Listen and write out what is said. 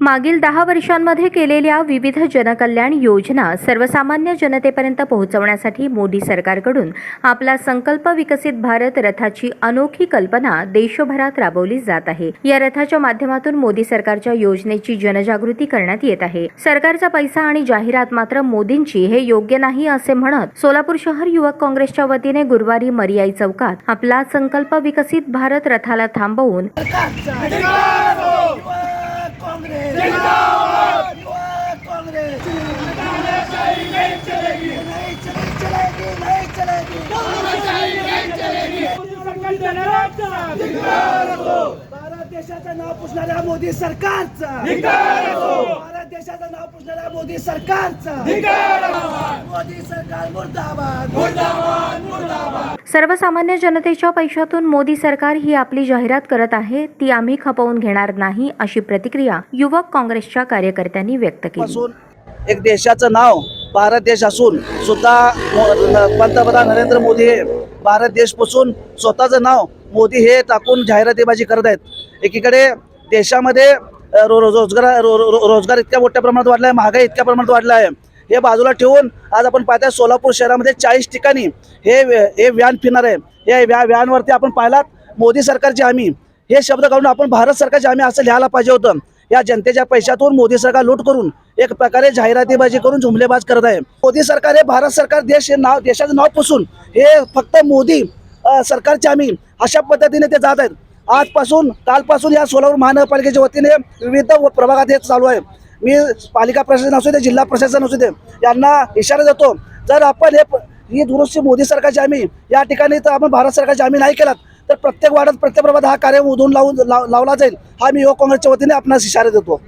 मागील दहा वर्षांमध्ये केलेल्या विविध जनकल्याण योजना सर्वसामान्य जनतेपर्यंत पोहोचवण्यासाठी मोदी सरकारकडून आपला संकल्प विकसित भारत रथाची अनोखी कल्पना देशभरात राबवली जात आहे. या रथाच्या माध्यमातून मोदी सरकारच्या योजनेची जनजागृती करण्यात येत आहे. सरकारचा पैसा आणि जाहिरात मात्र मोदींची हे योग्य नाही असे म्हणत सोलापूर शहर युवक काँग्रेसच्या वतीने गुरुवारी मरियाई चौकात आपला संकल्प विकसित भारत रथाला थांबवून कांग्रेस जिंदाबाद कांग्रेस नहीं चलेगी नहीं चलेगी भारत देशाचं नाव पुसणाऱ्या मोदी सरकारचा. भारत देशाचं नाव पुसणाऱ्या मोदी सरकारचा. मोदी सरकार मुर्दाबाद मुर्दाबाद मुर्दाबाद. सर्वसामान्य जनतेच्या पैशातून मोदी सरकार ही आपली जाहिरात करत आहे ती आम्ही खपवून घेणार नाही अशी प्रतिक्रिया युवक काँग्रेसच्या कार्यकर्त्यांनी व्यक्त केली. एक देशाचं नाव भारत देश असून सुद्धा पंतप्रधान नरेंद्र मोदी हे भारत देशपासून स्वतःचं नाव मोदी हे टाकून जाहिरातीबाजी करत आहेत. एकीकडे देशामध्ये रो रो- रोजगार रो रो- रोजगार इतक्या मोठ्या प्रमाणात वाढला आहे महागाई इतक्या प्रमाणात वाढला आहे हे बाजूला ठेवून आज आपण पाहताय सोलापूर शहरामध्ये चाळीस ठिकाणी हे हे व्यान फिरणार आहे. हे व्या व्यानवरती आपण पाहिलात मोदी सरकारची हमी. हे शब्द काढून आपण भारत सरकारचे आम्ही असं लिहायला पाहिजे होतं. या जनतेच्या पैशातून मोदी सरकार लूट करून एक प्रकारे जाहिरातीबाजी करून झुमलेबाज करत आहे. मोदी सरकार हे भारत सरकार देश हे नाव देशाचं नाव पुसून हे फक्त मोदी अ, सरकारची आम्ही अशा पद्धतीने ते जात आहेत. आजपासून कालपासून या सोलापूर महानगरपालिकेच्या वतीने विविध प्रभागात हे चालू आहे. मी पालिका प्रशासन असू दे जिल्हा प्रशासन असू दे यांना इशारा देतो. जर आपण हे ही दुरुस्ती मोदी सरकारची आम्ही या ठिकाणी तर आपण भारत सरकारची आम्ही नाही केलात तर प्रत्येक वाड्यात प्रत्येक प्रभात हा कार्य उधून लावून लाव- लावला जाईल. हा मी युवक काँग्रेसच्या वतीने आपणास इशारा देतो.